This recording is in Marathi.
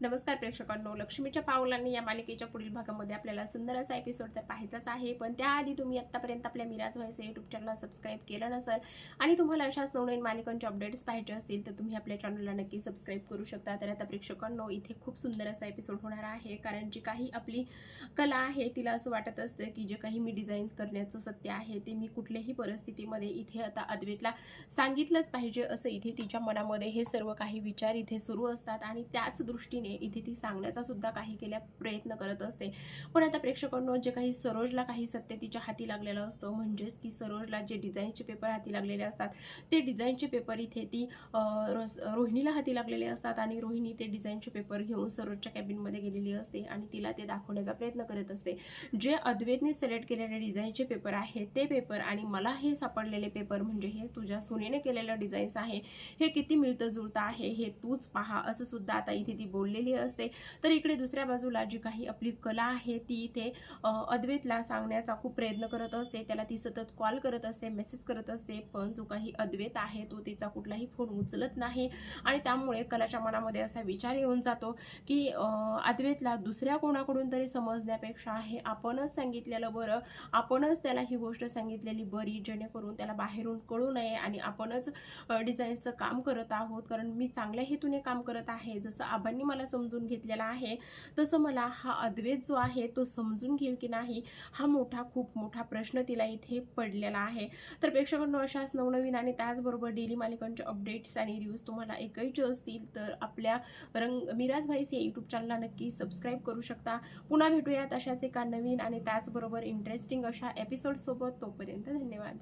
नमस्कार प्रेक्षकांनो लक्ष्मीच्या पावलांनी या मालिकेच्या पुढील भागामध्ये आपल्याला सुंदर असा एपिसोड तर पाहायचाच आहे. पण त्याआधी तुम्ही आत्तापर्यंत आपल्या मिराज व्हायचं युट्यूब चॅनलला सबस्क्राईब केलं नसेल आणि तुम्हाला अशाच नवनवीन मालिकांचे अपडेट्स पाहिजे असतील तर तुम्ही आपल्या चॅनलला नक्की सबस्क्राईब करू शकता. तर आता प्रेक्षकांनो इथे खूप सुंदर असा एपिसोड होणार आहे. कारण जी काही आपली कला आहे तिला असं वाटत असतं की जे काही मी डिझाईन्स करण्याचं सत्य आहे ते मी कुठल्याही परिस्थितीमध्ये इथे आता अद्वेतला सांगितलंच पाहिजे असं इथे तिच्या मनामध्ये हे सर्व काही विचार इथे सुरू असतात. आणि त्याच दृष्टीने इथे ती सांगण्याचा सुद्धा काही केल्या प्रयत्न करत असते. पण आता प्रेक्षकांनो जे काही सरोजला काही सत्य तिच्या हाती लागलेलं असतं म्हणजेच की सरोजला जे डिझाईनचे पेपर हाती लागलेले असतात ते डिझाईनचे पेपर इथे ती रोहिणीला हाती लागलेले असतात आणि रोहिणी ते डिझाईनचे पेपर घेऊन सरोजच्या कॅबिनमध्ये गेलेली असते आणि तिला ते दाखवण्याचा प्रयत्न करत असते. जे अद्वैतने सिलेक्ट केलेले डिझाईनचे पेपर आहे ते पेपर आणि मला हे सापडलेले पेपर म्हणजे हे तुझ्या सुनेने केलेलं डिझाईन्स आहे हे किती मिळतं जुळतं आहे हे तूच पहा असं सुद्धा आता इथे ती केलेली असते. तर इकडे दुसऱ्या बाजूला जी काही आपली कला आहे ती इथे अद्वेतला अद्वैतला सांगण्याचा खूप प्रयत्न करत असते. त्याला ती सतत कॉल करत असते मेसेज करत असते पण जो काही अद्वैत आहे तो तिचा कुठलाही फोन उचलत नाही. आणि त्यामुळे कलाच्या मनामध्ये असा विचार येऊन जातो की अद्वेतला अद्वैतला दुसऱ्या कोणाकडून तरी समजण्यापेक्षा हे आपणच सांगितलेलं बरं. आपणच त्याला ही गोष्ट सांगितलेली बरी जेणेकरून त्याला बाहेरून कळू नये आणि आपणच डिझाईन्सचं काम करत आहोत. कारण मी चांगल्या हेतूने काम करत आहे. जसं आबांनी मला समजून घेतलेला आहे. तसं मला हा अद्वैत जो आहे तो समजून घेईल की नाही हा मोठा खूप मोठा प्रश्न तिला इथे पडलेला आहे. तर प्रेक्षकांनो अशाच नवनवीन आणि त्याचबरोबर डेली मालिकांचे अपडेट्स आणि रिव्ह्यूज तुम्हाला ऐकायचे असतील तर आपल्या रंग मिराज भाईस या यूट्यूब चॅनलला नक्की सबस्क्राईब करू शकता. पुन्हा भेटूयात अशाच एका नवीन आणि त्याचबरोबर इंटरेस्टिंग अशा एपिसोडसोबत तोपर्यंत धन्यवाद.